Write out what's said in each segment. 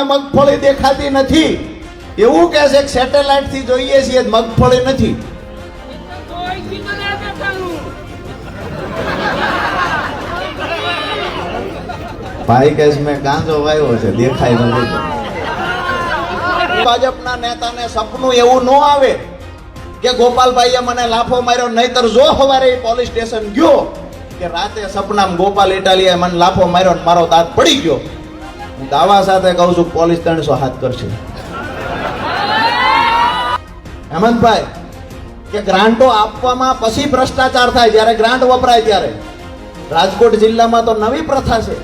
સામે મગફળી દેખાતી નથી. એવું કે છે સેટેલાઇટથી જોઈએ છીએ મગફળી નથી. ભાઈ કે છે, મેં ગાંજો વાયો છે દેખાય નથી. ભાજપના નેતાને સપનું એવું ન આવે કે ગોપાલભાઈએ મને લાફો માર્યો નહીતર જો સવારે પોલીસ સ્ટેશન ગયો કે રાતે સપનામાં ગોપાલ ઇટાલિયાએ મને લાફો માર્યો મારો દાંત પડી ગયો. હું દાવા સાથે કહું છું, પોલીસ ત્રણસો હાથ કરશે. હેમંતભાઈ, કે ગ્રાન્ટો આપવામાં પછી ભ્રષ્ટાચાર થાય, જ્યારે ગ્રાન્ટ વપરાય ત્યારે. રાજકોટ જિલ્લામાં તો નવી પ્રથા છે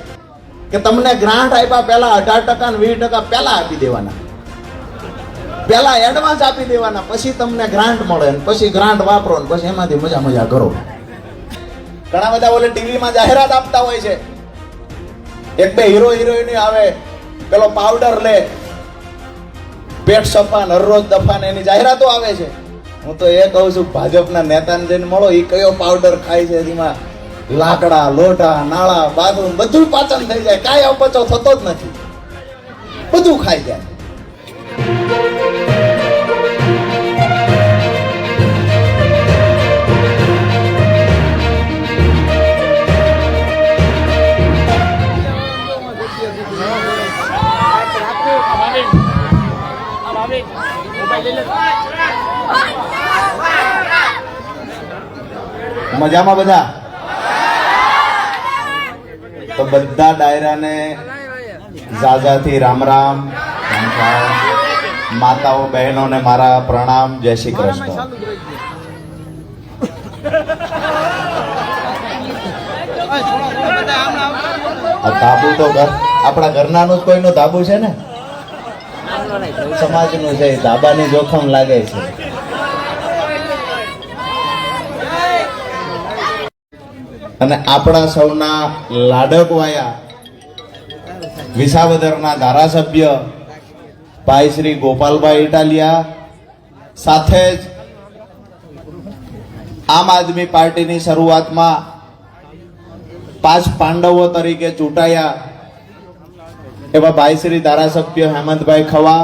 કે તમને ગ્રાન્ટ આપ્યા પહેલા અઢાર ટકા ને વીસ ટકા પહેલા આપી દેવાના. પહેલા એડવાન્સ આપી દેવાના, પછી તમને ગ્રાન્ટ મળે ને પછી ગ્રાન્ટ વાપરો ને પછી એમાંથી મજા મજા કરો. ઘણા બધા ઓલે ટીવીમાં જાહેરાત આપતા હોય છે. એક બે હીરો હિરોઈન આવે, પેલો પાવડર લે. પેટ સફાન, હરરોજ દફાન, એની જાહેરાતો આવે છે. હું તો એ કહું છું, ભાજપના નેતાને જઈને મળો એ કયો પાવડર ખાય છે એમાં? લાકડા, લોઢા, નાળા બાથરૂમ બધું પાચન થઈ જાય. કાંઈ અપચો થતો જ નથી. બધું ખાઈ જાય. મજામાં બધા? તો બધા ડાયરાને ઝાઝાથી રામ રામ. માતાઓ, બહેનોને મારા પ્રણામ. જય શ્રી કૃષ્ણ. ધાબુ તો આપણા ઘરનાનું જ કોઈનું ધાબુ છે ને? સમાજનું છે ધાબાની જોખમ લાગે છે. અને આપણા સૌના લાડકવાયા વિસાવદરના ધારાસભ્ય ભાઈ શ્રી ગોપાલભાઈ ઇટાલિયા સાથે જ આમ આદમી પાર્ટીની શરૂઆતમાં પાંચ પાંડવો તરીકે ચૂંટાયા. એવા ભાઈ શ્રી ધારાસભ્ય હેમંતભાઈ ખવા,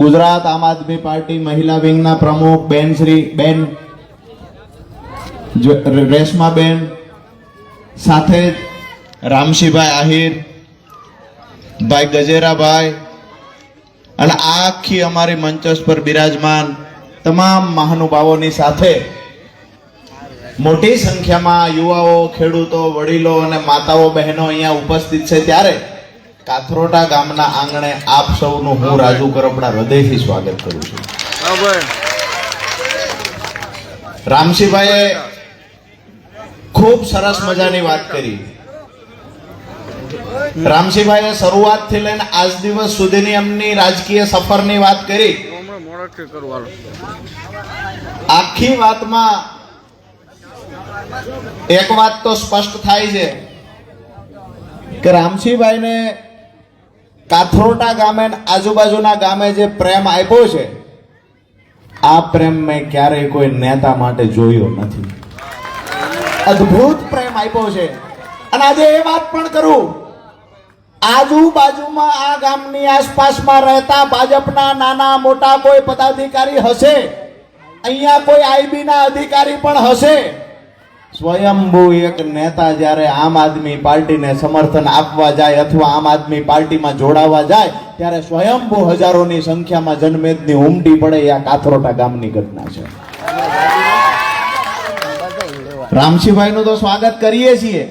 ગુજરાત આમ આદમી પાર્ટી મહિલા વિંગના પ્રમુખ બેન શ્રી, બેન રેશમાબેન સાથે રામશીભાઈ આહિર ભાઈ ગજેરાભાઈ અને આખી અમારી મંચસ પર બિરાજમાન તમામ મહાનુભાવોની સાથે મોટી સંખ્યામાં યુવાઓ ખેડૂતો વડીલો અને માતાઓ બહેનો અહીંયા ઉપસ્થિત છે ત્યારે કાથરોટા ગામના આંગણે આપ સૌનું હું રાજુ કરપડા હૃદયથી સ્વાગત કરું છું. રામસિંહભાઈએ ખૂબ સરસ મજાની વાત કરી. રામસિંહભાઈએ શરૂઆતથી લઈને આજ દિવસ સુધીની એમની રાજકીય સફરની વાત કરી. આખી વાતમાં એક વાત તો સ્પષ્ટ થાય છે કે રામસિંહભાઈને કાથરોટા ગામે આજુબાજુના ગામે જે પ્રેમ આપ્યો છે, આ પ્રેમ મેં ક્યારેય કોઈ નેતા માટે જોયો નથી. અદ્ભુત પ્રેમ આપ્યો છે. અને આજે એ વાત પણ કરું. આજુબાજુમાં આ ગામની આસપાસમાં રહેતા ભાજપના નાના મોટા કોઈ પદાધિકારી હશે? અહીંયા કોઈ આઈબીના અધિકારી પણ હશે? સ્વયંભૂ એક નેતા જ્યારે આમ આદમી પાર્ટીને સમર્થન આપવા જાય અથવા આમ આદમી પાર્ટીમાં જોડાવા જાય, ત્યારે સ્વયંભૂ હજારોની સંખ્યામાં જનમેદની ઉમટી પડે આ કાથરોટા ગામની ઘટના છે. રામસિંહભાઈનું તો સ્વાગત કરીએ છીએ.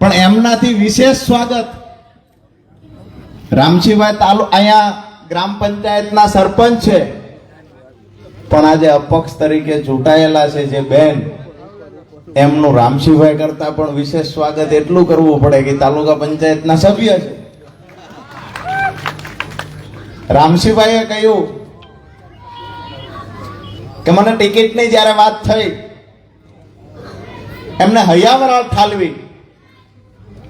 પણ એમનાથી વિશેષ સ્વાગત. રામસિંહભાઈ તાલુ, અહીંયા ગ્રામ પંચાયતના સરપંચ છે. પણ આજે અપક્ષ તરીકે ચૂંટાયેલા છે જે બેન. એમનું રામસિંહભાઈ કરતા પણ વિશેષ સ્વાગત એટલું કરવું પડે કે તાલુકા પંચાયતના સભ્ય છે. રામસિંહભાઈએ કહ્યું કે મને ટિકિટની જ્યારે વાત થઈ. એમને હૈયાવરાળ ઠાલવી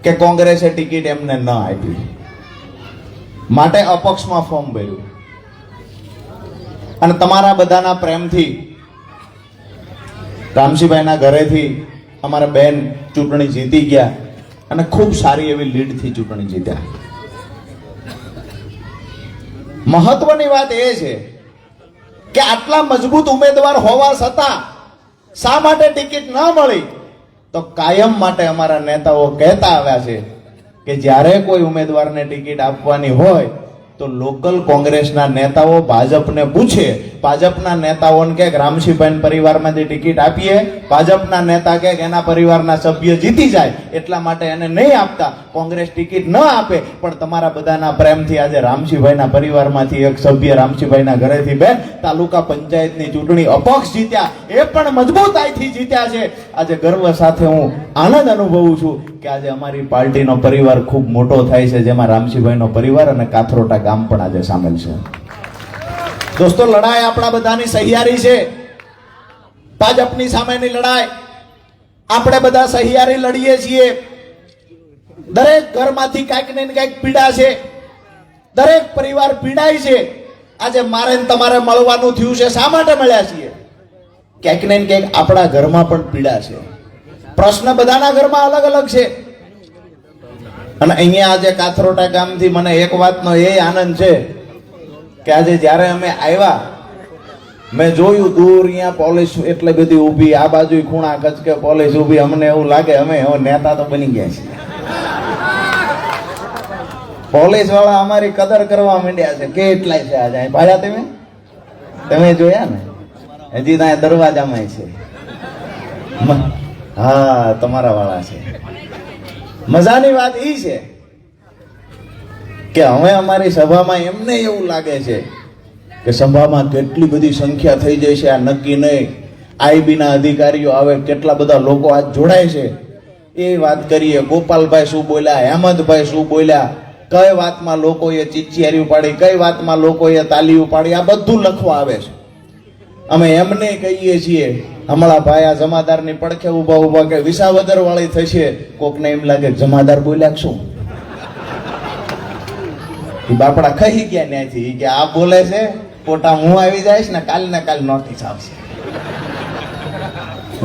કે કોંગ્રેસે ટિકિટ એમને ન આપી. માટે અપક્ષમાં ફોર્મ ભર્યું. અને તમારા બધાના પ્રેમથી રામસિંહભાઈના ઘરેથી અમારા બેન ચૂંટણી જીતી ગયા અને ખૂબ સારી એવી લીડથી ચૂંટણી જીત્યા. મહત્વની વાત એ છે કે આટલા મજબૂત ઉમેદવાર હોવા છતાં શા માટે ટિકિટ ન મળી? તો કાયમ માટે અમારા નેતાઓ કહેતા આવ્યા છે કે જ્યારે કોઈ ઉમેદવારને ટિકિટ આપવાની હોય તો લોકલ કોંગ્રેસના નેતાઓ ભાજપને પૂછે, ભાજપના નેતાઓને કે રામસિંહભાઈ પરિવારમાંથી ટિકિટ આપીએ, ભાજપના નેતા કે એના પરિવારના સભ્ય જીતી જાય, એટલા માટે એને નહીં આપતા, કોંગ્રેસ ટિકિટ ન આપે. પણ તમારા બધાના પ્રેમથી આજે રામસિંહભાઈના પરિવારમાંથી એક સભ્ય રામસિંહભાઈના ઘરેથી બે તાલુકા પંચાયતની ચૂંટણી અપક્ષ જીત્યા, એ પણ મજબૂતાઈથી જીત્યા છે. આજે ગર્વ સાથે હું આનંદ અનુભવું છું. કે આજે અમારી પાર્ટીનો પરિવાર ખૂબ મોટો થાય છે, જેમાં રામસિંહભાઈનો પરિવાર અને કાથરોટા ગામ પણ આજે સામેલ છે. દોસ્તો, લડાઈ આપણા બધાની સહિયારી છે. ભાજપની સામેની લડાઈ. આપણે બધા સહિયારી લડીએ છીએ. દરેક ઘરમાંથી કાંઈક ને કાંઈક પીડા છે. દરેક પરિવાર પીડાય છે. આજે મારે તમારે મળવાનું થયું છે. શા માટે મળ્યા છીએ? ક્યાંક ને ક્યાંક આપણા ઘરમાં પણ પીડા છે. પ્રશ્ન બધાના ઘરમાં અલગ અલગ છે. અને અહીંયા આજે કાથરોટા ગામથી મને એક વાતનો એ આનંદ છે કે આજે જ્યારે અમે આવ્યા, મેં જોયું દૂર અહીંયા પોલીસ એટલે બધી ઊભી, આ બાજુ ખૂણા કચકે પોલીસ ઊભી, અમને એવું લાગે અમે હવે નેતા તો બની ગયા છીએ. પોલીસવાળા અમારી કદર કરવા માંડ્યા છે કેટલાય છે આજે ભાડ્યા તમે? તમે જોયા ને? હજી ત્યાં દરવાજામાં છે. હા, તમારા વાળા છે. મજાની વાત એ છે કે હવે અમારી સભામાં એમને એવું લાગે છે કે સભામાં કેટલી બધી સંખ્યા થઈ જાય છે, આ નક્કી નહીં. આઈબીના અધિકારીઓ આવે, કેટલા બધા લોકો આજ જોડાય છે. એ વાત કરીએ. ગોપાલભાઈ શું બોલ્યા? હેમંતભાઈ શું બોલ્યા? કઈ વાતમાં લોકોએ ચીચિયારી ઉપાડી? કઈ વાતમાં લોકોએ તાલી ઉપાડી? આ બધું લખવા આવે છે. અમે એમને કહીએ છીએ, હમણાં ભાયા જમાદાર જમાદારની પડખે ઊભા ઊભા કે વિસાવદર વાળી થશે. કોકને એમ લાગે, જમાદાર બોલ્યા શું? બાપડા કહી ગયા ત્યાંથી કે, આ બોલે છે પોટા હું આવી જઈશ ને કાલ ને કાલ નોટિસ આવશે.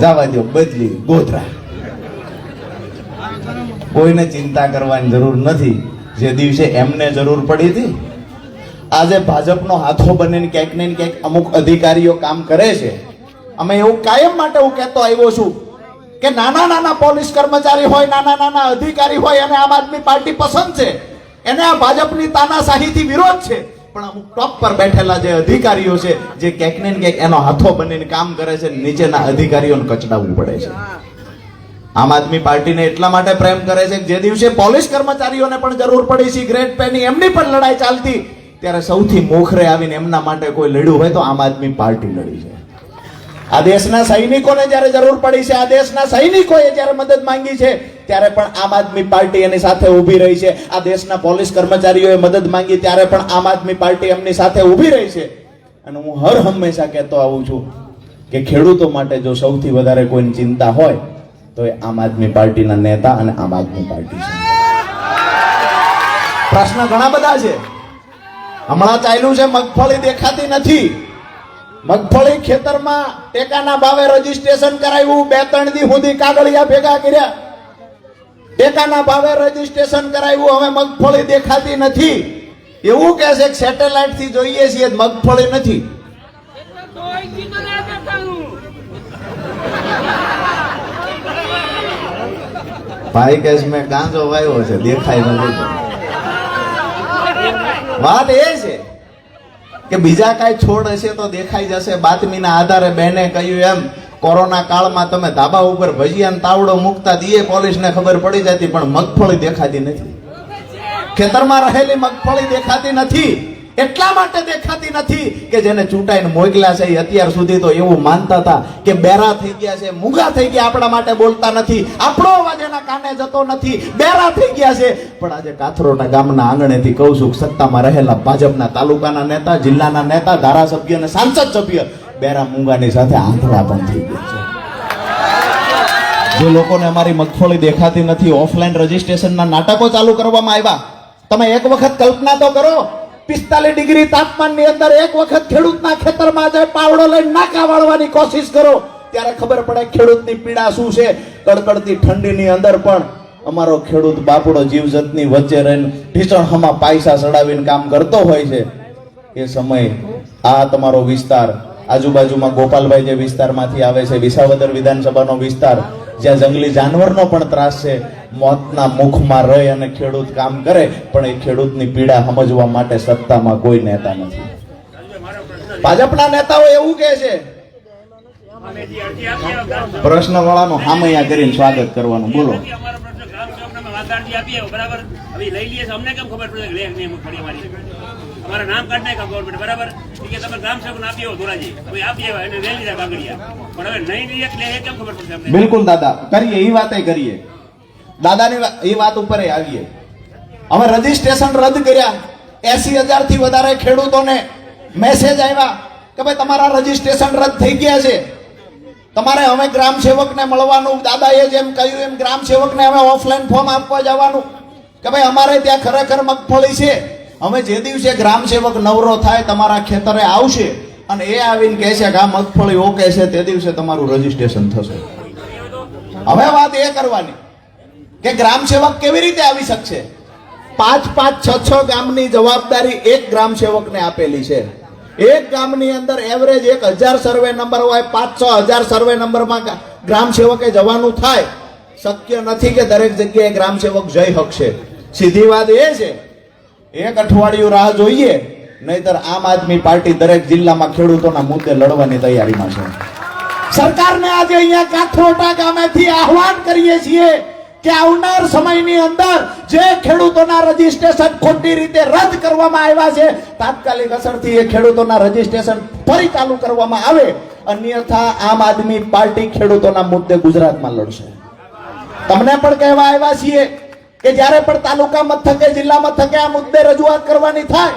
જવા દો બદલી, ગોધરા. કોઈને ચિંતા કરવાની જરૂર નથી. જે દિવસે એમને જરૂર પડી હતી આજે ભાજપનો હાથો બનીને ક્યાંક ને ક્યાંક અમુક અધિકારીઓ કામ કરે છે. અમે એવું કાયમ માટે હું કહેતો આવ્યો છું કે નાના નાના પોલીસ કર્મચારી હોય, નાના નાના અધિકારી હોય અને આમ આદમી પાર્ટી પસંદ છે. એને આ ભાજપની તાનાશાહીથી વિરોધ છે. પણ અમુક ટોપ પર બેઠેલા જે અધિકારીઓ છે, જે ક્યાંક ને ક્યાંક એનો હાથો બનીને કામ કરે છે, નીચેના અધિકારીઓને કચડાવવું પડે છે. આમ આદમી પાર્ટીને એટલા માટે પ્રેમ કરે છે જે દિવસે પોલીસ કર્મચારીઓને પણ જરૂર પડી છે ગ્રેડ પેની એમની પણ લડાઈ ચાલતી ત્યારે સૌથી મોખરે આવીને એમના માટે કોઈ લડ્યું હોય તો આમ આદમી પાર્ટી લડી છે. આ દેશના સૈનિકોને જ્યારે જરૂર પડી છે, આ દેશના સૈનિકોએ જ્યારે મદદ માંગી છે, ત્યારે પણ આમ આદમી પાર્ટી એની સાથે ઊભી રહી છે. આ દેશના પોલીસ કર્મચારીઓએ મદદ માંગી, ત્યારે પણ આમ આદમી પાર્ટી એમની સાથે ઊભી રહી છે. અને હું હર હંમેશા કહેતો આવું છું કે ખેડૂતો માટે જો સૌથી વધારે કોઈની ચિંતા હોય, તો એ આમ આદમી પાર્ટીના નેતા અને આમ આદમી પાર્ટી છે. પ્રશ્ન ઘણા બધા છે. હમણાં ચાલ્યું છે, મગફળી દેખાતી નથી. મગફળી ખેતરમાં ટેકાના ભાવે રજીસ્ટ્રેશન કરાવ્યું બે, ત્રણ દી સુધી કાગળિયા ભેગા કર્યા. ટેકાના ભાવે રજીસ્ટ્રેશન કરાવ્યું હવે મગફળી દેખાતી નથી. એવું કહે છે કે સેટેલાઇટથી જોઈએ છીએ મગફળી નથી. ભાઈ કે મેં ગાંજો વાયો છે, દેખાય નથી. વાત એ છે કે બીજા કાંઈ છોડ હશે તો દેખાઈ જશે. બાતમીના આધારે બેને કહ્યું એમ, કોરોના કાળમાં તમે ધાબા ઉપર ભજીયાનો તાવડો મૂકતા દીએ, પોલીસને ખબર પડી જતી, પણ મગફળી દેખાતી નથી. ખેતરમાં રહેલી મગફળી દેખાતી નથી. એટલા માટે દેખાતી નથી કે જેને ચૂંટાઈને મોકલ્યા છે અત્યાર સુધી તો એવું માનતા હતા કે બેરા થઈ ગયા છે, મૂંગા થઈ ગયા આપણા માટે બોલતા નથી, આપણો અવાજ એના કાને જતો નથી, બેરા થઈ ગયા છે. પણ આજે કાથરોના ગામના આંગણેથી કહું છું સત્તામાં રહેલા ભાજપના તાલુકાના નેતા, જિલ્લાના નેતા, ધારાસભ્ય અને સાંસદ સભ્ય બેરા મૂંગાની સાથે આંધળા પણ થઈ ગયા છે. જે લોકોને અમારી મગફળી દેખાતી નથી, ઓફલાઈન રજીસ્ટ્રેશનના નાટકો ચાલુ કરવામાં આવ્યા. તમે એક વખત કલ્પના તો કરો પિસ્તાલીસ ડિગ્રી તાપમાનની અંદર એક વખત ખેડૂતના ખેતરમાં જાય, પાવડો લઈને નાકા વાળવાની કોશિશ કરો. ત્યારે ખબર પડે ખેડૂતની પીડા શું છે? કડકડતી ઠંડીની અંદર પણ અમારો ખેડૂત બાપડો જીવજંતની વચ્ચે રહીને ઢીચણમાં પૈસા ચડાવીને કામ કરતો હોય છે. એ સમય આ તમારો વિસ્તાર આજુબાજુમાં ગોપાલભાઈ જે વિસ્તારમાંથી આવે છે, વિસાવદર વિધાનસભાનો વિસ્તાર જ્યાં જંગલી જાનવરનો પણ ત્રાસ છે, મોતના મુખમાં રહી અને ખેડૂત કામ કરે, પણ એ ખેડૂતની પીડા સમજવા માટે સત્તામાં કોઈ નેતા નથી. ભાજપના નેતાઓ એવું કહે છે પ્રશ્ન વાળાનો હામૈયા કરીને સ્વાગત કરવાનું, બોલો. બરાબર? લઈ લઈએ અમને કેમ ખબર પડે? અમારી નામ કાઢ નાખ્યા ગવર્મેન્ટ બરાબર? કે તમે ગ્રામ સેવકને આપી આવો ધોરાજી. કોઈ આપી આવ્યા એને લઈ લીધા કાગળિયા પણ હવે નહીં લઈએ એટલે એ કેમ ખબર પડશે બિલકુલ દાદા, કરીએ એ વાતે કરીએ. દાદાની એ વાત ઉપર આવીએ. અમે રજીસ્ટ્રેશન રદ કર્યા. એસી હજારથી વધારે ખેડૂતોને મેસેજ આવ્યા કે ભાઈ તમારા રજીસ્ટ્રેશન રદ થઈ ગયા છે. તમારે હવે ગ્રામ સેવકને મળવાનું, દાદાએ જેમ કહ્યું એમ ગ્રામ સેવકને હવે ઓફલાઈન ફોર્મ આપવા જવાનું. કે ભાઈ અમારે ત્યાં ખરેખર મગફળી છે. અમે જે દિવસે ગ્રામ સેવક નવરો થાય, તમારા ખેતરે આવશે અને એ આવીને કહે છે કે આ મગફળી ઓકે છે, તે દિવસે તમારું રજીસ્ટ્રેશન થશે. હવે વાત એ કરવાની કે ગ્રામ સેવક કેવી રીતે આવી શકશે? પાંચ પાંચ છ છ ગામની જવાબદારી એક ગ્રામ સેવકને આપેલી છે. એક ગામની અંદર એવરેજ એક હજાર સર્વે નંબર હોય, પાંચ છ હજાર સર્વે નંબરમાં ગ્રામ સેવકે જવાનું થાય. શક્ય નથી કે દરેક જગ્યાએ ગ્રામ સેવક જઈ શકશે સીધી વાત એ છે એક અઠવાડિયું રાહ જોઈએ, નહીતર આમ આદમી પાર્ટી દરેક જિલ્લામાં ખેડૂતોના મુદ્દે લડવાની તૈયારીમાં છે. સરકારને આજે અહીંયા કાથરોટા ગામેથી આહવાન કરીએ છીએ કે આવનાર સમયની અંદર જે ખેડૂતોના રજીસ્ટ્રેશન ખોટી રીતે રદ કરવામાં આવ્યા છે, તાત્કાલિક અસરથી એ ખેડૂતોના રજીસ્ટ્રેશન ફરી ચાલુ કરવામાં આવે, અન્યથા આમ આદમી પાર્ટી ખેડૂતોના મુદ્દે ગુજરાતમાં લડશે. તમને પણ કહેવા આવ્યા છીએ કે જ્યારે પણ તાલુકા મથકે જિલ્લા મથકે આ મુદ્દે રજૂઆત કરવાની થાય,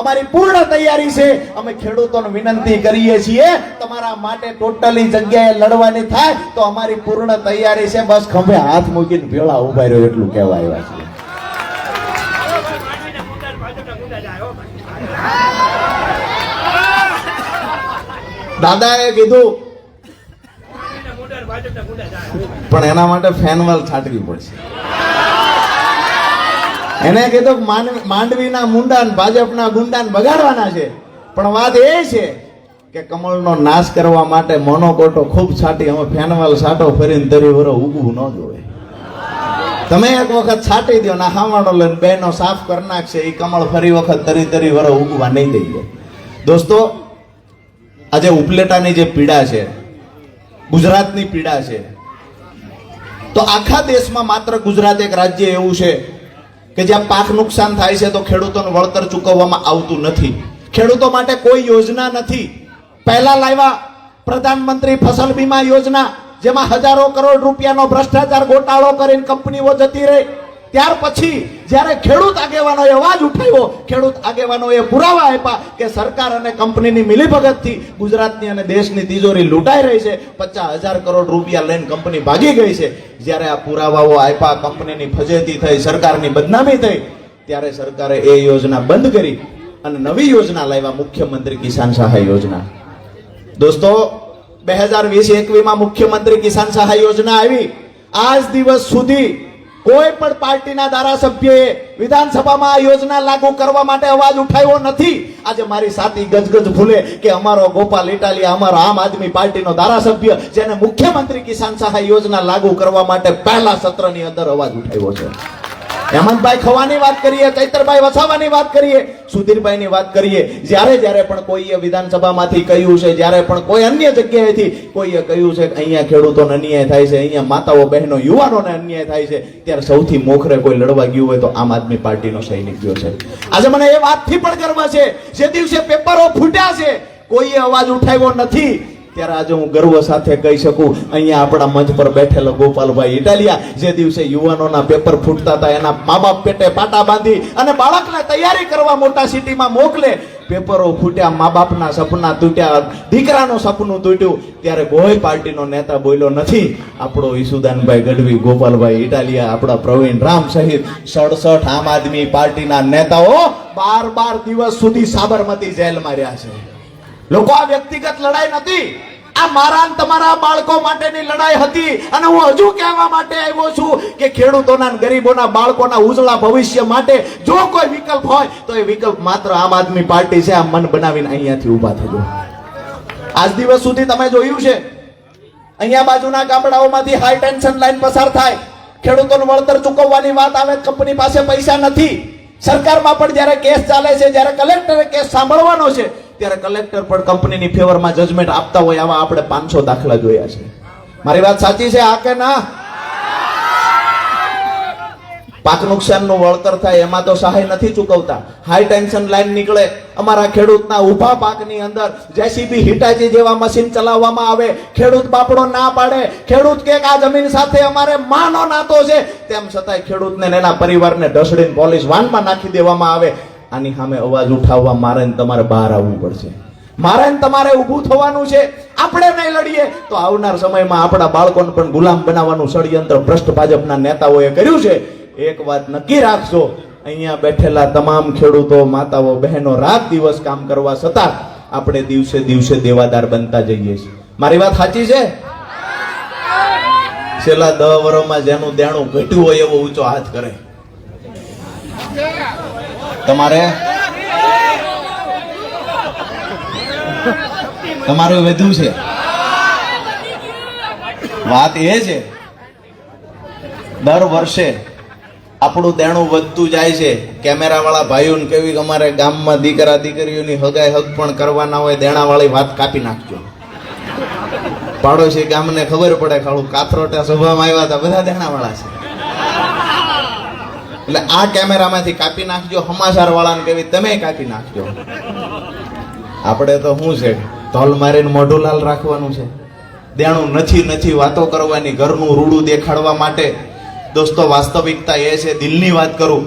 અમારી પૂર્ણ તૈયારી છે. અમે ખેડૂતોને વિનંતી કરીએ છીએ, તમારા માટે ટોટલી જગ્યાએ લડવાની થાય, તો અમારી પૂર્ણ તૈયારી છે. બસ ખંભે હાથ મૂકીને ભેળા ઊભા રહ્યો એટલું કહેવા આવ્યા છે દાદાએ કીધું, પણ એના માટે ફેનવાલ છાંટવી પડશે. એને કીધું માંડ- માંડવીના મુંડાન ભાજપના ગુંડાન બગાડવાના છે. પણ વાત એ છે કે કમળનો નાશ કરવા માટે મોનોકોટો ખૂબ છાટી અમે ફેનવાલ સાટો ફરીને તરી વરો ઉગવું ન જોવે. તમે એક વખત છાટી દો ના હાવાડો લઈને બેનો સાફ કરી નાખશે એ કમળ ફરી વખત તરી તરી વરો ઉગવા નહીં દઈએ દોસ્તો, આજે ઉપલેટાની જે પીડા છે, ગુજરાતની પીડા છે, તો આખા દેશમાં માત્ર ગુજરાત એક રાજ્ય એવું છે કે જ્યાં પાક નુકસાન થાય છે તો ખેડૂતોને વળતર ચૂકવવામાં આવતું નથી. ખેડૂતો માટે કોઈ યોજના નથી. પહેલા લાવ્યા પ્રધાનમંત્રી ફસલ બીમા યોજના, જેમાં હજારો કરોડ રૂપિયાનો ભ્રષ્ટાચાર ગોટાળો કરીને કંપનીઓ જતી રહી. ત્યાર પછી જ્યારે ખેડૂત આગેવાનોએ અવાજ ઉઠાવ્યો, ખેડૂત આગેવાનોએ પુરાવા આપ્યા કે સરકાર અને કંપનીની મિલીભગતથી ગુજરાતની અને દેશની તિજોરી લૂંટાઈ રહી છે. પચાસ હજાર કરોડ રૂપિયા લઈને કંપની ભાગી ગઈ છે. જ્યારે આ પુરાવાઓ આપ્યા, કંપનીની ફજેતી થઈ, સરકારની બદનામી થઈ, ત્યારે સરકારે એ યોજના બંધ કરી અને નવી યોજના લાવ્યા, મુખ્યમંત્રી કિસાન સહાય યોજના. દોસ્તો, બે હજાર વીસ એકવીમાં મુખ્યમંત્રી કિસાન સહાય યોજના આવી. આજ દિવસ સુધી કોઈ પણ પાર્ટીના ધારાસભ્યએ વિધાનસભામાં આ યોજના લાગુ કરવા માટે અવાજ ઉઠાવ્યો નથી. આજે મારી સાથી ગજગજ ભૂલે કે અમારો ગોપાલ ઇટાલિયા, અમારો આમ આદમી પાર્ટીનો ધારાસભ્ય, જેને મુખ્યમંત્રી કિસાન સહાય યોજના લાગુ કરવા માટે પહેલા સત્રની અંદર અવાજ ઉઠાવ્યો છે. હેમંતભાઈ ખવાની વાત કરીએ, ચૈતરભાઈ વસાવાની વાત કરીએ, સુધીરભાઈની વાત કરીએ. જ્યારે જ્યારે પણ કોઈએ વિધાનસભામાંથી કહ્યું છે, જ્યારે પણ કોઈ અન્ય જગ્યાએથી કોઈએ કહ્યું છે અહીંયા ખેડૂતોને અન્યાય થાય છે, અહીંયા માતાઓ, બહેનો, યુવાનોને અન્યાય થાય છે, ત્યારે સૌથી મોખરે કોઈ લડવા ગયું હોય તો આમ આદમી પાર્ટીનો સૈનિક ગયો છે. આજે મને એ વાતથી પણ ગર્વ છે, જે દિવસે પેપરો ફૂટ્યા છે, કોઈએ અવાજ ઉઠાવ્યો નથી ત્યારે આજે હું ગર્વ સાથે કહી શકું, અહીંયા આપણા મંચ પર બેઠેલો ગોપાલભાઈ ઇટાલિયા, જે દિવસે યુવાનોના પેપર ફૂટતા હતા, એના મા બાપ પેટે પાટા બાંધી અને બાળકને તૈયારી કરવા મોટા સિટીમાં મોકલે. પેપરો ફૂટ્યા મા બાપના સપના તૂટ્યા, દીકરાનું સપનું તૂટ્યું. ત્યારે કોઈ પાર્ટીનો નેતા બોલ્યો નથી. આપણો ઈસુદાનભાઈ ગઢવી, ગોપાલભાઈ ઇટાલિયા, આપણા પ્રવીણ રામ સહિત સડસઠ આમ આદમી પાર્ટીના નેતાઓ બાર બાર દિવસ સુધી સાબરમતી જેલમાં રહ્યા છે. લોકો આ વ્યક્તિગત લડાઈ નથી. આ મારા તમારા બાળકો માટેની લડાઈ હતી અને હું હજુ કહેવા માટે આવ્યો છું કે ખેડૂતોના ગરીબોના બાળકોના ઉજળા ભવિષ્ય માટે જો કોઈ વિકલ્પ હોય, તો એ વિકલ્પ માત્ર આમ આદમી પાર્ટી છે. આ મન બનાવીને અહીંયાથી ઊભા થજો આજ દિવસ સુધી તમે જોયું છે. અહીંયા બાજુના ગામડાઓમાંથી હાઈ ટેન્શન લાઈન પસાર થાય. ખેડૂતોનું વળતર ચૂકવવાની વાત આવે કંપની પાસે પૈસા નથી. સરકારમાં પણ જ્યારે કેસ ચાલે છે, જ્યારે કલેક્ટરે કેસ સાંભળવાનો છે ત્યારે કલેક્ટર પણ કંપનીની ફેવરમાં જજમેન્ટ આપતા હોય આવા આપણે પાંચસો દાખલા જોયા છે. મારી વાત સાચી છે, આ કે ના? પાક નુકસાનનું વળતર થાય એમાં તો સહાય નથી ચૂકવતા. હાઈ ટેન્શન લાઈન નીકળે. અમારા ખેડૂતના ઊભા પાકની અંદર જેસીબી હિટાચી જેવા મશીન ચલાવવામાં આવે. ખેડૂત બાપડો ના પાડે. ખેડૂત કે આ જમીન સાથે અમારે માનો નાતો છે. તેમ છતાંય ખેડૂતને એના પરિવારને ઢસડીને પોલીસ વાનમાં નાખી દેવામાં આવે. આની સામે અવાજ ઉઠાવવા મારે તમારે બહાર આવવું પડશે. મારે તમારે ઊભું થવાનું છે. આપણે નહીં લડીએ. તો આવનાર સમયમાં આપણા બાળકોને પણ ગુલામ બનાવવાનું ષડયંત્ર ભ્રષ્ટ ભાજપના નેતાઓએ કર્યું છે. એક વાત નક્કી રાખશો, અહીંયા બેઠેલા તમામ ખેડૂતો, માતાઓ, બહેનો રાત દિવસ કામ કરવા છતાં આપણે દિવસે દિવસે દેવાદાર બનતા જઈએ છીએ. મારી વાત સાચી છે? છેલ્લા દહ વર્ષમાં જેનું દેણું ઘટ્યું હોય એવો ઊંચો હાથ કરે. તમારે? તમારું વધુ છે. વાત એ છે, દર વર્ષે આપણું દેણું વધતું જાય છે. કેમેરાવાળા ભાઈઓને કેવી અમારે ગામમાં દીકરા દીકરીઓની હગાઈ હગ પણ કરવાના હોય, દેણાવાળી વાત કાપી નાખજો. પાડોશી ગામને ખબર પડે ખાલું કાથરોટા સ્વભાવમાં આવ્યા હતા, બધા દેણાવાળા છે. એટલે આ કેમેરામાંથી કાપી નાખજો હમાસાર વાળાને કેવી તમે કાપી નાખજો. આપણે તો શું છે ધોલ મારીને મોઢું લાલ રાખવાનું છે. દેણું નથી નથી વાતો કરવાની, ઘરનું રૂડું દેખાડવા માટે. દોસ્તો, વાસ્તવિકતા એ છે, દિલની વાત કરું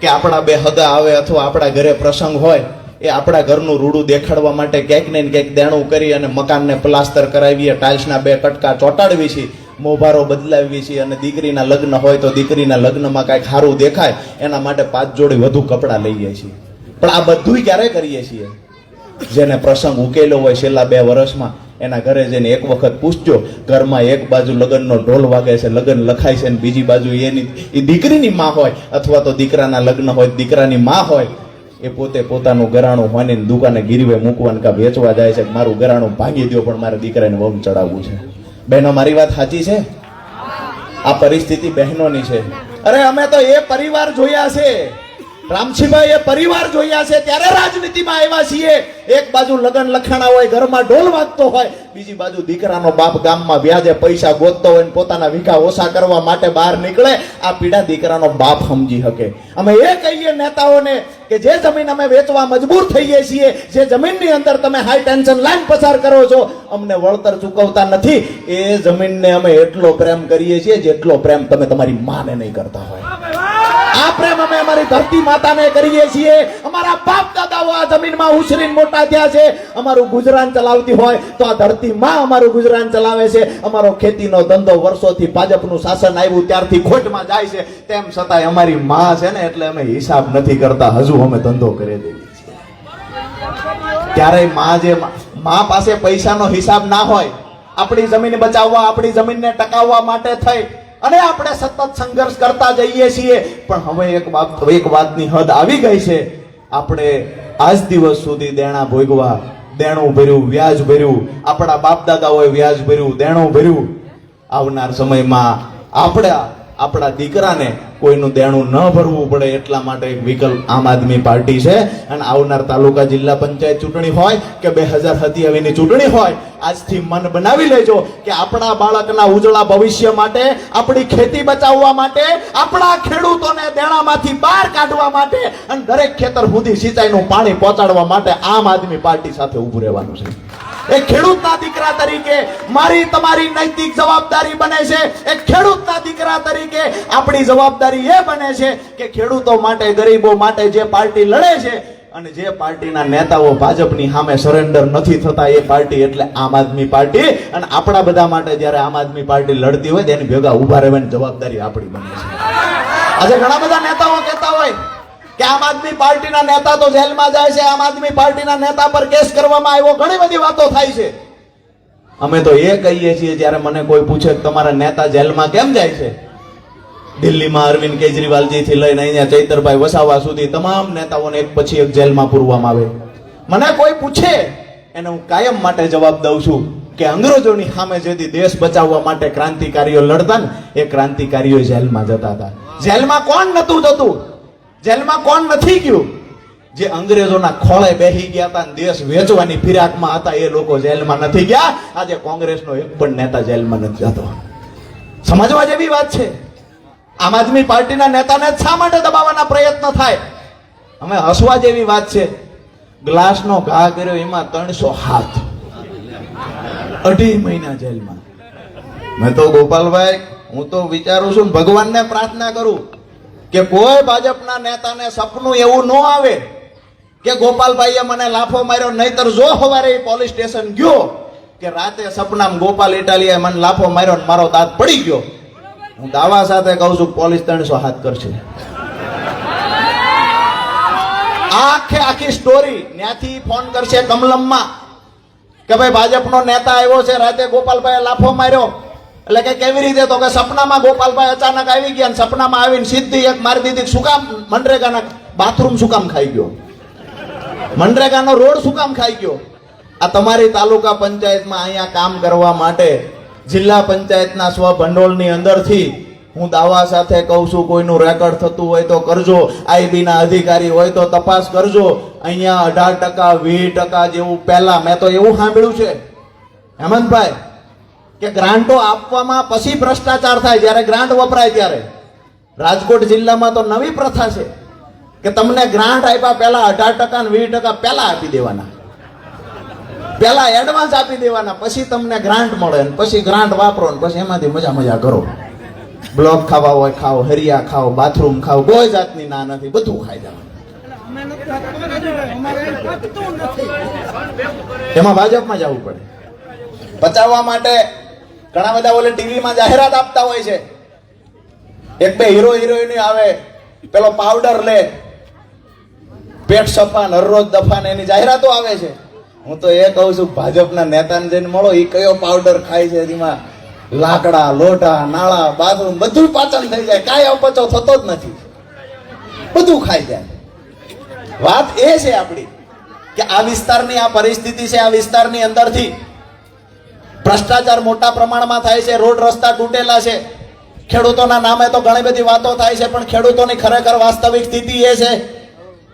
કે આપણા બે હદા આવે અથવા આપણા ઘરે પ્રસંગ હોય, એ આપણા ઘરનું રૂડું દેખાડવા માટે ક્યાંક ને ક્યાંક દેણું કરી અને મકાનને પ્લાસ્ટર કરાવીએ, ટાઇલ્સના બે કટકા ચોંટાડવી છીએ મોભારો બદલાવી છીએ અને દીકરીના લગ્ન હોય તો દીકરીના લગ્નમાં કાંઈક સારું દેખાય, એના માટે પાંચ જોડી વધુ કપડાં લઈએ છીએ. પણ આ બધુંય ક્યારે કરીએ છીએ? જેને પ્રસંગ ઉકેલો હોય છેલ્લા બે વર્ષમાં, એના ઘરે જઈને એક વખત પૂછજો, ઘરમાં એક બાજુ લગ્નનો ઢોલ વાગે છે, લગ્ન લખાય છે અને બીજી બાજુ એની, એ દીકરીની માં હોય, અથવા તો દીકરાના લગ્ન હોય, દીકરાની માં હોય, એ પોતે પોતાનું ગરાણું હોની દુકાને ગીરવે મૂકવાનું કા વેચવા જાય છે મારું ગરાણું ભાંગી દો પણ મારે દીકરાને વમ ચડાવવું છે. બહેનો, મારી વાત સાચી છે? આ પરિસ્થિતિ બહેનોની છે. અરે, અમે તો એ પરિવાર જોયા છે. રામજીભાઈ એ પરિવાર જોયા છે, ત્યારે રાજનીતિમાં આવ્યા છીએ. એક બાજુ લગ્ન લખાણા હોય, ઘરમાં ઢોલ વાગતો હોય, બીજી બાજુ દીકરાનો બાપ ગામમાં વ્યાજે પૈસા ગોતતો હોય પોતાના વિકા ઓછા કરવા માટે બહાર નીકળે, આ પીડા દીકરાનો બાપ સમજી શકે. અમે એ કહીએ નેતાઓને કે જે જમીન અમે વેચવા મજબૂર થઈએ છીએ, જે જમીનની અંદર તમે હાઈ ટેન્શન લાઈન પસાર કરો છો, અમને વળતર ચૂકવતા નથી. એ જમીનને અમે એટલો પ્રેમ કરીએ છીએ, જેટલો પ્રેમ તમે તમારી માને નહીં કરતા હોય. આ પ્રેમ અમે અમારી ધરતી માતાને કરીએ છીએ. અમારા બાપ દાદાઓ આ જમીનમાં ઉછરીને મોટા થયા છે. અમારું ગુજરાન ચલાવતી હોય તો આ ધરતી માં અમારું ગુજરાન ચલાવે છે. અમારો ખેતીનો ધંધો વર્ષોથી ભાજપનું શાસન આવ્યું, ત્યારથી ખોટમાં જાય છે. તેમ છતાંય અમારી માં છે ને, એટલે અમે હિસાબ નથી કરતા. હજુ અમે ધંધો કરી દઈએ છીએ. ત્યારે માં જે માં પાસે પૈસાનો હિસાબ ના હોય, આપણી જમીન બચાવવા, આપણી જમીનને ટકાવવા માટે થઈ અને આપણે સતત સંઘર્ષ કરતા જઈએ છીએ. પણ હવે એક વાત એક વાતની હદ આવી ગઈ છે. આપણે આજ દિવસ સુધી દેણા ભોગવા, દેણું ભર્યું, વ્યાજ ભર્યું. આપણા બાપ દાદાઓએ વ્યાજ ભર્યું, દેણું ભર્યું. આવનાર સમયમાં આપણા આપણા દીકરાને કોઈનું દેણું ન ભરવું પડે એટલા માટે એક વિકલ્પ આમ આદમી પાર્ટી છે. અને આવનાર તાલુકા જિલ્લા પંચાયત ચૂંટણી હોય કે બે હજાર સત્યાવીસની ચૂંટણી હોય, આજથી મન બનાવી લેજો કે આપણા બાળકના ઉજળા ભવિષ્ય માટે, આપણી ખેતી બચાવવા માટે, આપણા ખેડૂતોને દેણામાંથી બહાર કાઢવા માટે અને દરેક ખેતર સુધી સિંચાઈનું પાણી પહોંચાડવા માટે આમ આદમી પાર્ટી સાથે ઊભું રહેવાનું છે. એક ખેડૂતના દીકરા તરીકે મારી તમારી નૈતિક જવાબદારી બને છે. એક ખેડૂતના દીકરા તરીકે આપણી જવાબદારી એ બને છે કે ખેડૂતો માટે, ગરીબો માટે જે પાર્ટી લડે છે અને જે પાર્ટીના નેતાઓ ભાજપની સામે સરેન્ડર નથી થતા, એ પાર્ટી એટલે આમ આદમી પાર્ટી. અને આપણા બધા માટે જ્યારે આમ આદમી પાર્ટી લડતી હોય, તેની ભેગા ઊભા રહેવાની જવાબદારી આપણી બને છે. આજે ઘણા બધા નેતાઓ કહેતા હોય કે આમ આદમી પાર્ટીના નેતા તો જેલમાં જાય છે, આમ આદમી પાર્ટીના નેતા પર કેસ કરવામાં આવ્યો, ઘણી બધી વાતો થાય છે. અમે તો એ કહીએ છીએ, જ્યારે મને કોઈ પૂછે તમારા નેતા જેલમાં કેમ જાય છે? દિલ્હીમાં અરવિંદ કેજરીવાલજી થી લઈને અહીંયા ચૈતરભાઈ વસાવા સુધી તમામ નેતાઓને એક પછી એક જેલમાં પૂરવામાં આવે. મને કોઈ પૂછે, એને હું કાયમ માટે જવાબ દઉં છું કે અંગ્રેજોની સામે જેથી દેશ બચાવવા માટે ક્રાંતિકારીઓ લડતા ને, એ ક્રાંતિકારીઓ જેલમાં જતા હતા. જેલમાં કોણ નતું જતું? જેલમાં કોણ નથી ગયું? જે અંગ્રેજોના ખોળે બેસી ગયા હતા દેશ વેચવાની ફિરાકમાં હતા, એ લોકો જેલમાં નથી ગયા. આજે કોંગ્રેસનો એક પણ નેતા જેલમાં નથી જતો. સમજવા જેવી વાત છે. આમ આદમી પાર્ટીના નેતાને શા માટે દબાવવાના પ્રયત્ન થાય? અમે હસવા જેવી વાત છે. ગ્લાસનો ઘા કર્યો, એમાં ત્રણસો હાથ. અઢી મહિના જેલમાં. મેં તો ગોપાલભાઈ, હું તો વિચારું છું ભગવાનને પ્રાર્થના કરું. કે કોઈ ભાજપના નેતાને સપનું એવું ન આવે કે ગોપાલભાઈએ મને લાફો માર્યો, નહીતર જો સવારે પોલીસ સ્ટેશન ગયો કે રાતે સપનામાં ગોપાલ ઇટાલિયાએ મને લાફો માર્યો ને મારો દાંત પડી ગયો. હું દાવા સાથે કહું છું, પોલીસ ત્રણસો હાથ કરશે. આખે આખી સ્ટોરી ત્યાંથી ફોન કરશે કમલમમાં કે ભાઈ ભાજપનો નેતા આવ્યો છે, રાતે ગોપાલભાઈએ લાફો માર્યો. એટલે કે કેવી રીતે? તો કે સપનામાં ગોપાલભાઈ અચાનક આવી ગયા સપનામાં આવીને સીધી એક મારી દીધી શું કામ? મનરેગાના બાથરૂમ શું કામ ખાઈ ગયો? મનરેગાનો રોડ શું કામ ખાઈ ગયો? આ તમારી તાલુકા પંચાયતમાં અહીંયા કામ કરવા માટે જિલ્લા પંચાયતના સ્વ ભંડોળની અંદરથી હું દાવા સાથે કહું છું, કોઈનું રેકોર્ડ થતું હોય તો કરજો. આઈબીના અધિકારી હોય તો તપાસ કરજો. અહીંયા અઢાર ટકા, વીસ ટકા જેવું પહેલા, મેં તો એવું સાંભળ્યું છે. હેમંતભાઈ કે ગ્રાન્ટો આપવામાં પછી ભ્રષ્ટાચાર થાય, જ્યારે ગ્રાન્ટ વપરાય ત્યારે. રાજકોટ જિલ્લામાં તો નવી પ્રથા છે કે તમને ગ્રાન્ટ આપ્યા પહેલા અઢાર ટકા વીસ ટકા પહેલા આપી દેવાના. પહેલા એડવાન્સ આપી દેવાના, પછી તમને ગ્રાન્ટ મળે ને પછી ગ્રાન્ટ વાપરો ને પછી એમાંથી મજા મજા કરો. બ્લોક ખાવા હોય, ખાઓ, હરિયા ખાઓ, બાથરૂમ ખાઓ, કોઈ જાતની ના નથી, બધું ખાઈ જવાનું. એમાં ભાજપમાં જવું પડે. બચાવવા માટે ઘણા બધા ઓલે ટીવીમાં જાહેરાત આપતા હોય છે. એક બે હીરો હિરોઈન આવે, પેલો પાવડર લે, પેટ સફાન હરરોજ દફાન, એની જાહેરાતો આવે છે. હું તો એ કહું છું, ભાજપના નેતાને જઈને મળો એ કયો પાવડર ખાય છે એમાં? લાકડા લોટા નાળા, બાથરૂમ, બધું પાચન થઈ જાય, કાંઈ અપચો થતો જ નથી. બધું ખાઈ જાય. વાત એ છે આપણી, કે આ વિસ્તારની આ પરિસ્થિતિ છે, આ વિસ્તારની અંદરથી ભ્રષ્ટાચાર મોટા પ્રમાણમાં થાય છે, રોડ રસ્તા તૂટેલા છે. ખેડૂતોના નામે તો ઘણી બધી વાતો થાય છે, પણ ખેડૂતોની ખરેખર વાસ્તવિક સ્થિતિ એ છે.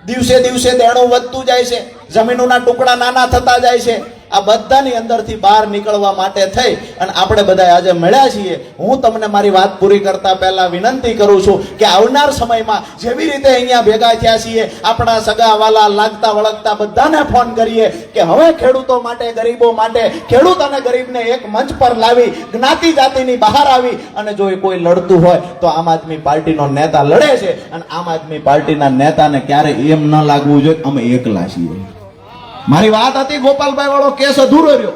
દિવસે દિવસે દેણું વધતું જાય છે, જમીનોના ટુકડા નાના થતા જાય છે. આ બધાની અંદરથી બહાર નીકળવા માટે થઈ અને આપણે બધા આજે મળ્યા છીએ. હું તમને મારી વાત પૂરી કરતા પહેલા વિનંતી કરું છું કે આવનાર સમયમાં જેવી રીતે અહીંયા ભેગા થયા છીએ, આપણા સગાવાલા લાગતા વળગતા બધાને ફોન કરીએ કે હવે ખેડૂતો માટે, ગરીબો માટે, ખેડૂત અને ગરીબને એક મંચ પર લાવી, જ્ઞાતિ જાતિની બહાર આવી અને જો એ કોઈ લડતું હોય તો આમ આદમી પાર્ટીનો નેતા લડે છે અને આમ આદમી પાર્ટીના નેતાને ક્યારે એમ ન લાગવું જોઈએ અમે એકલા છીએ. મારી વાત હતી ગોપાલભાઈ વાળો કેસ અધૂરો રહ્યો.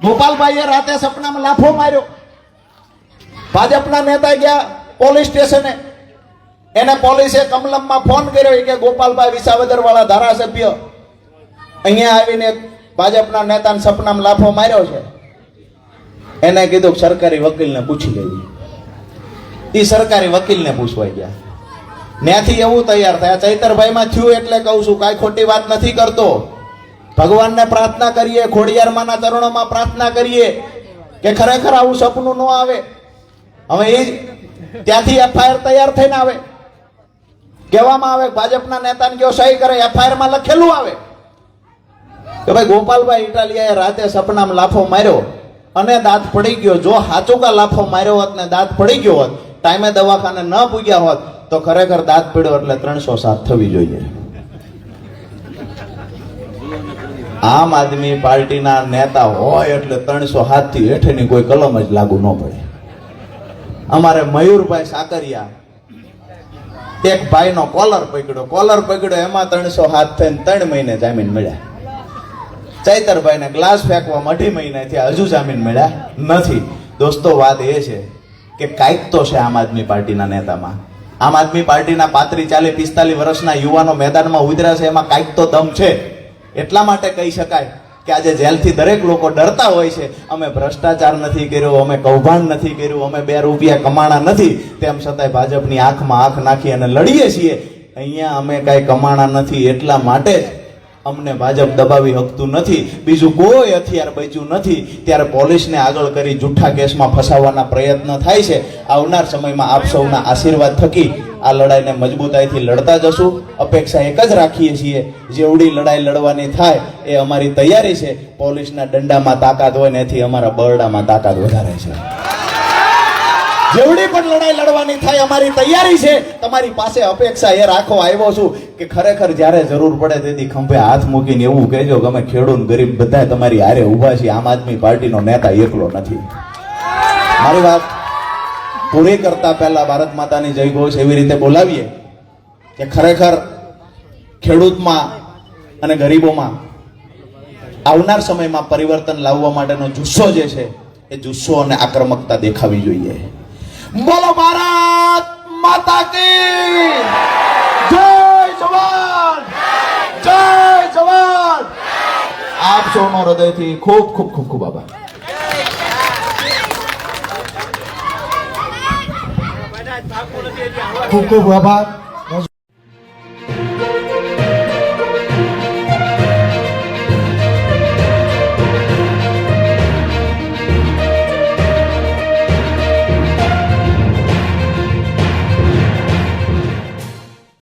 ગોપાલભાઈએ રાતે સપનામાં લાફો માર્યો. ભાજપના નેતા ગયા પોલીસ સ્ટેશને. એને પોલીસે કમલમમાં ફોન કર્યો કે, ગોપાલભાઈ વિસાવદર વાળા ધારાસભ્ય, અહીંયા આવીને ભાજપના નેતાને સપનામાં લાફો માર્યો છે. એને કીધું સરકારી વકીલને પૂછી લેવી એ સરકારી વકીલને પૂછવા ગયા. ત્યાંથી એવું તૈયાર થયા. ચૈતરભાઈમાં થયું એટલે કહું છું કાંઈ ખોટી વાત નથી કરતો. ભગવાનને પ્રાર્થના કરીએ ખોડિયારમાંના ચરણોમાં પ્રાર્થના કરીએ કે ખરેખર આવું સપનું ન આવે. હવે એ ત્યાંથી એફઆઈઆર તૈયાર થઈને આવે. કહેવામાં આવે ભાજપના નેતાને કયો સહી કરે એફઆઈઆરમાં લખેલું આવે. કે ભાઈ ગોપાલભાઈ ઇટાલિયાએ રાતે સપનામાં લાફો માર્યો અને દાંત પડી ગયો. જો હાચુકા લાફો માર્યો હોત ને દાંત પડી ગયો હોત, ટાઈમે દવાખાને ન પૂગ્યા હોત, તો ખરેખર દાંત પીડ્યો એટલે ત્રણસો સાત થવી જોઈએ. આમ આદમી પાર્ટીના નેતા હોય એટલે ત્રણસો હાથથી હેઠળની કોઈ કલમ જ લાગુ ન પડે. અમારે મયુરભાઈ સાકરિયા, એક ભાઈનો કોલર પકડ્યો. કોલર પકડ્યો, એમાં ત્રણસો હાથ થઈને ત્રણ મહિને જામીન મળ્યા. ચૈતરભાઈને ગ્લાસ ફેંકવામાં અઢી મહિનાથી હજુ જામીન મળ્યા નથી. દોસ્તો, વાત એ છે કે કાંઈક તો છે આમ આદમી પાર્ટીના નેતામાં. આમ આદમી પાર્ટીના પાંત્રીસ ચાલીસ, પિસ્તાલીસ વર્ષના યુવાનો મેદાનમાં ઉતર્યા છે, એમાં કાંઈક તો દમ છે. એટલા માટે કહી શકાય કે આજે જેલથી દરેક લોકો ડરતા હોય છે. અમે ભ્રષ્ટાચાર નથી કર્યો, અમે કૌભાંડ નથી કર્યું, અમે બે રૂપિયા કમાણા નથી. તેમ છતાંય ભાજપની આંખમાં આંખ નાખી અને લડીએ છીએ. અહીંયા અમે કાંઈ કમાણા નથી એટલા માટે જ અમને ભાજપ દબાવી શકતું નથી. બીજું કોઈ હથિયાર બચ્યું નથી. ત્યારે પોલીસને આગળ કરી જૂઠા કેસમાં ફસાવવાના પ્રયત્ન થાય છે. આવનાર સમયમાં આપ સૌના આશીર્વાદ થકી આ લડાઈને મજબૂતાઈથી લડતા જશું. અપેક્ષા એક જ રાખીએ છીએ જેવડી લડાઈ લડવાની થાય એ અમારી તૈયારી છે. પોલીસના દંડામાં તાકાત હોય ને એથી અમારા બરડામાં તાકાત વધારે છે. જેવડી પણ લડાઈ લડવાની થાય અમારી તૈયારી છે. તમારી પાસે અપેક્ષા એ રાખો, આવ્યો છું કે ખરેખર જ્યારે જરૂર પડે તેથી ખંભે હાથ મૂકીને એવું કહેજો કે અમે ખેડૂત, ગરીબ બધા તમારી હારે ઊભા છીએ. આમ આદમી પાર્ટીનો નેતા એકલો નથી. મારી વાત પૂરી કરતા પહેલા ભારત માતાની જય ઘોષ એવી રીતે બોલાવીએ કે ખરેખર ખેડૂતમાં અને ગરીબોમાં આવનાર સમયમાં પરિવર્તન લાવવા માટેનો જુસ્સો જે છે, એ જુસ્સો અને આક્રમકતા દેખાવી જોઈએ. બોલો ભારત માતા કી જય જવાન! જય જવાન! આપ સૌનો હૃદયથી ખૂબ ખૂબ ખૂબ ખૂબ આભાર. 哥哥不要拍。